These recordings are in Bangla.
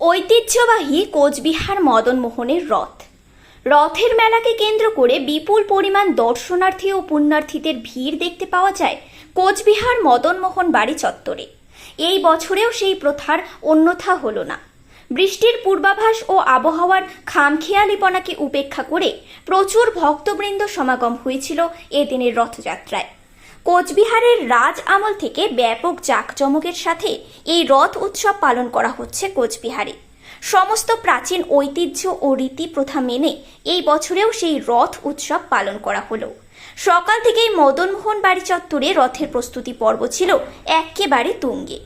ঐতিহ্যবাহী কোচবিহার মদনমোহনের রথ। রথের মেলাকে কেন্দ্র করে বিপুল পরিমাণ দর্শনার্থী ও পুণ্যার্থীদের ভিড় দেখতে পাওয়া যায় কোচবিহার মদনমোহন বাড়ি চত্বরে। এই বছরেও সেই প্রথার অন্যথা হলো না। বৃষ্টির পূর্বাভাস ও আবহাওয়ার খামখেয়ালিপনাকে উপেক্ষা করে প্রচুর ভক্তবৃন্দ সমাগম হয়েছিল এদিনের রথযাত্রায়। কোচবিহারের রাজ আমল থেকে ব্যাপক জাঁকজমকের সাথে এই রথ উৎসব পালন করা হচ্ছে কোচবিহারে। সমস্ত প্রাচীন ঐতিহ্য ও রীতি প্রথা মেনে এই বছরেও সেই রথ উৎসব পালন করা হলো। সকাল থেকেই মদনমোহন বাড়ি চত্বরে রথের প্রস্তুতি পর্ব ছিল এক্কেবারে তুঙ্গে।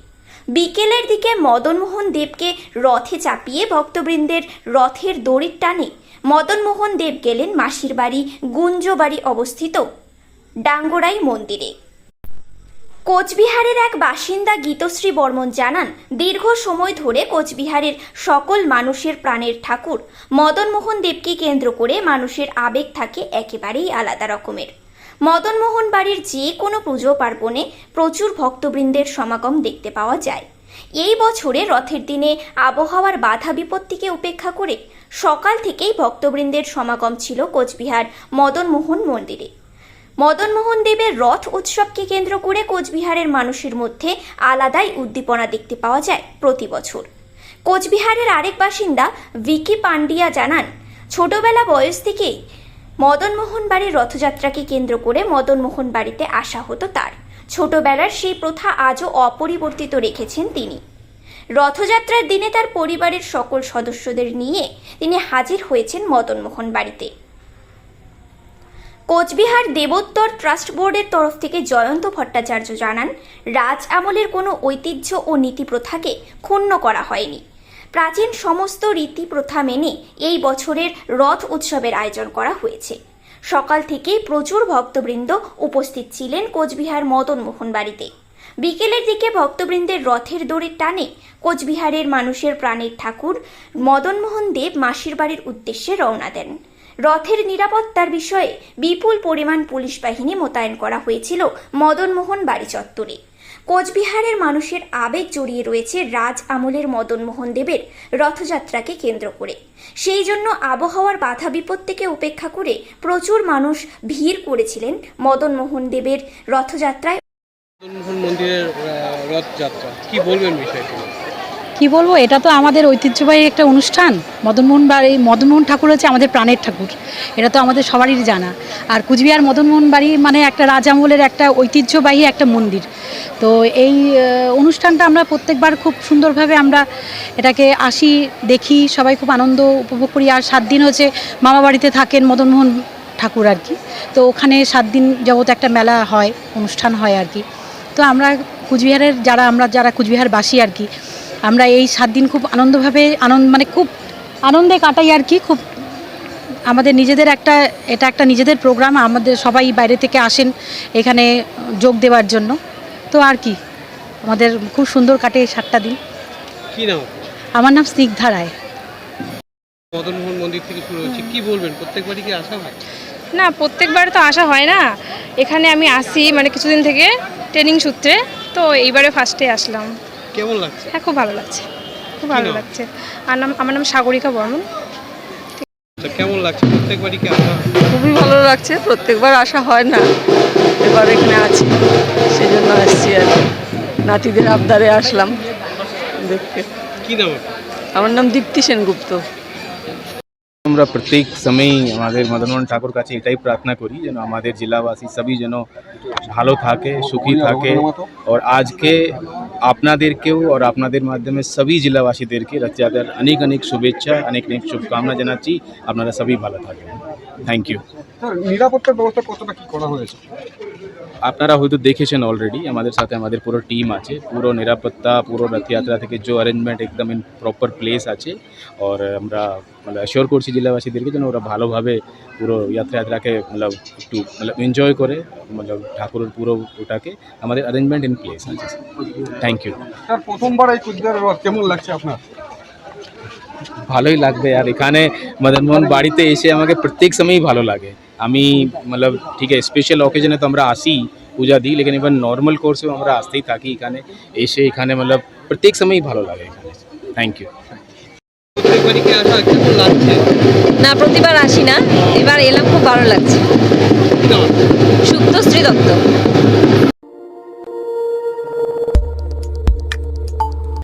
বিকেলের দিকে মদনমোহন দেবকে রথে চাপিয়ে ভক্তবৃন্দের রথের দড়ির টানে মদনমোহন দেব গেলেন মাসির বাড়ি, গুঞ্জবাড়ি অবস্থিত ডাঙ্গরাই মন্দিরে। কোচবিহারের এক বাসিন্দা গীতশ্রী বর্মন জানান, দীর্ঘ সময় ধরে কোচবিহারের সকল মানুষের প্রাণের ঠাকুর, মদনমোহন দেবকে কেন্দ্র করে মানুষের আবেগ থাকে একেবারেই আলাদা রকমের। মদনমোহন বাড়ির যে কোনো পুজো পার্বণে প্রচুর ভক্তবৃন্দের সমাগম দেখতে পাওয়া যায়। এই বছরে রথের দিনে আবহাওয়ার বাধা বিপত্তিকে উপেক্ষা করে সকাল থেকেই ভক্তবৃন্দের সমাগম ছিল কোচবিহার মদনমোহন মন্দিরে। মদনমোহন দেবের রথ উৎসবকে কেন্দ্র করে কোচবিহারের মানুষের মধ্যে আলাদাই উদ্দীপনা দেখতে পাওয়া যায় প্রতি বছর। কোচবিহারের আরেক বাসিন্দা ভিকি পান্ডিয়া জানান, ছোটবেলা বয়স থেকেই মদনমোহন বাড়ির রথযাত্রাকে কেন্দ্র করে মদনমোহন বাড়িতে আসা হতো তার। ছোটবেলার সেই প্রথা আজও অপরিবর্তিত রেখেছেন তিনি। রথযাত্রার দিনে তার পরিবারের সকল সদস্যদের নিয়ে তিনি হাজির হয়েছেন মদনমোহন বাড়িতে। কোচবিহার দেবোত্তর ট্রাস্ট বোর্ডের তরফ থেকে জয়ন্ত ভট্টাচার্য জানান, রাজ আমলের কোনো ঐতিহ্য ও নীতি প্রথাকে ক্ষুণ্ণ করা হয়নি। প্রাচীন সমস্ত রীতি প্রথা মেনে এই বছরের রথ উৎসবের আয়োজন করা হয়েছে। সকাল থেকেই প্রচুর ভক্তবৃন্দ উপস্থিত ছিলেন কোচবিহার মদনমোহন বাড়িতে। বিকেলের দিকে ভক্তবৃন্দের রথের দড়ির টানে কোচবিহারের মানুষের প্রাণের ঠাকুর মদনমোহন দেব মাসির বাড়ির উদ্দেশ্যে রওনা দেন। রথের নিরাপত্তার বিষয়ে বিপুল পরিমাণ পুলিশ বাহিনী মোতায়েন করা হয়েছিল মদনমোহন বাড়ি চত্বরে। কোচবিহারের মানুষের আবেগ জড়িয়ে রয়েছে রাজ আমলের মদনমোহন দেবের রথযাত্রাকে কেন্দ্র করে। সেই জন্য আবহাওয়ার বাধা বিপত্তিকে উপেক্ষা করে প্রচুর মানুষ ভিড় করেছিলেন মদনমোহন দেবের রথযাত্রায়। মদনমোহন মন্দিরের রথযাত্রা। কি বলবেন বিষয়টি? কি বলব, এটা তো আমাদের ঐতিহ্যবাহী একটা অনুষ্ঠান। মদনমোহন বাড়ি মদনমোহন ঠাকুর হচ্ছে আমাদের প্রাণের ঠাকুর। এটা তো আমাদের সবারই জানা। আর কুচবিহার মদনমোহন বাড়ি মানে একটা রাজামলের একটা ঐতিহ্যবাহী একটা মন্দির। তো এই অনুষ্ঠানটা আমরা প্রত্যেকবার খুব সুন্দরভাবে আমরা এটাকে আসি, দেখি, সবাই খুব আনন্দ উপভোগ করি। আর সাত দিন হচ্ছে মামা বাড়িতে থাকেন মদনমোহন ঠাকুর আর কি। তো ওখানে সাত দিন যাবত একটা মেলা হয়, অনুষ্ঠান হয় আর কি। তো আমরা কুচবিহারের যারা, আমরা যারা কুচবিহারবাসী আর কি আমরা এই সাত দিন খুব আনন্দভাবে আনন্দ মানে খুব আনন্দে কাটাই আর কি খুব আমাদের নিজেদের একটা এটা একটা নিজেদের প্রোগ্রাম আমাদের সবাই বাইরে থেকে আসেন এখানে যোগ দেওয়ার জন্য। তো আর কি আমাদের খুব সুন্দর কাটে এই সাতটা দিন। কি নাম? আমার নাম স্নিগ্ধা রায়। মদনমোহন মন্দির থেকে শুরু হচ্ছে কি বলবেন প্রত্যেকবারই কি আসা হয়? না প্রত্যেকবার তো আসা হয় না। এখানে আমি আসি মানে কিছুদিন থেকে ট্রেনিং সূত্রে তো এইবারে ফার্স্টে আসলাম। কেমন লাগছে? হ্যাঁ খুব ভালো লাগছে। খুব ভালো লাগছে। আর নাম আমার নাম সাগরিকা বর্মন। কেমন লাগছে? প্রত্যেকবারই কি আসা? খুবই ভালো লাগছে। প্রত্যেকবার আসা হয় না। এবার এখানে আছি। সেই জন্য আসছি আর কি। নাতিদের আবদারে আসলাম দেখতে। কি নাম আমার নাম দীপ্তি সেনগুপ্ত। আমরা প্রত্যেক সময়ই আমাদের মদনমোহন ঠাকুর কাছে এটাই প্রার্থনা করি যেন আমাদের জেলাবাসী সবই যেন ভালো থাকে সুখী থাকে। আর আজকে আপনাদেরকেও আর আপনাদের মাধ্যমে সবই জেলাবাসীদেরকে রথযাত্রার অনেক অনেক শুভেচ্ছা অনেক অনেক শুভকামনা জানাচ্ছি আপনারা সবই ভালো থাকবেন থ্যাংক ইউ নিরাপত্তার ব্যবস্থা কতটা কি করা হয়েছে? আপনারা হয়তো দেখেছেন অলরেডি আমাদের সাথে আমাদের পুরো টিম আছে। পুরো নিরাপত্তা পুরো রথযাত্রা থেকে যে অ্যারেঞ্জমেন্ট একদম ইন প্রপার প্লেস আছে। আর আমরা মানে অ্যাসিওর করছি জেলাবাসীদেরকে যেন ওরা ভালোভাবে পুরো যাত্রাযাত্রাকে মানে একটু মানে এনজয় করে মানে ঠাকুরের পুরো ওটাকে আমাদের অ্যারেঞ্জমেন্ট ইন প্লেস আছে। থ্যাংক ইউ স্যার প্রথমবার এই কুচবিহারের রথ কেমন লাগছে আপনার? ভালোই লাগবে। আর এখানে মদনমোহন বাড়িতে এসে আমাকে প্রত্যেক সময়ই ভালো লাগে। আমি মতলব ঠিক আছে স্পেশাল অকেশনে তো আমরা আসি, পূজা দিই, লেকিন এবার নর্মাল কোর্সেও আমরা আসতেই থাকি এখানে। এসে এখানে মতলব প্রত্যেক সময়ই ভালো লাগে এখানে। থ্যাংক ইউ না, প্রতিবার আসি না। এবার এলাম, খুব ভালো লাগছে। সুপ্ত শ্রী দত্ত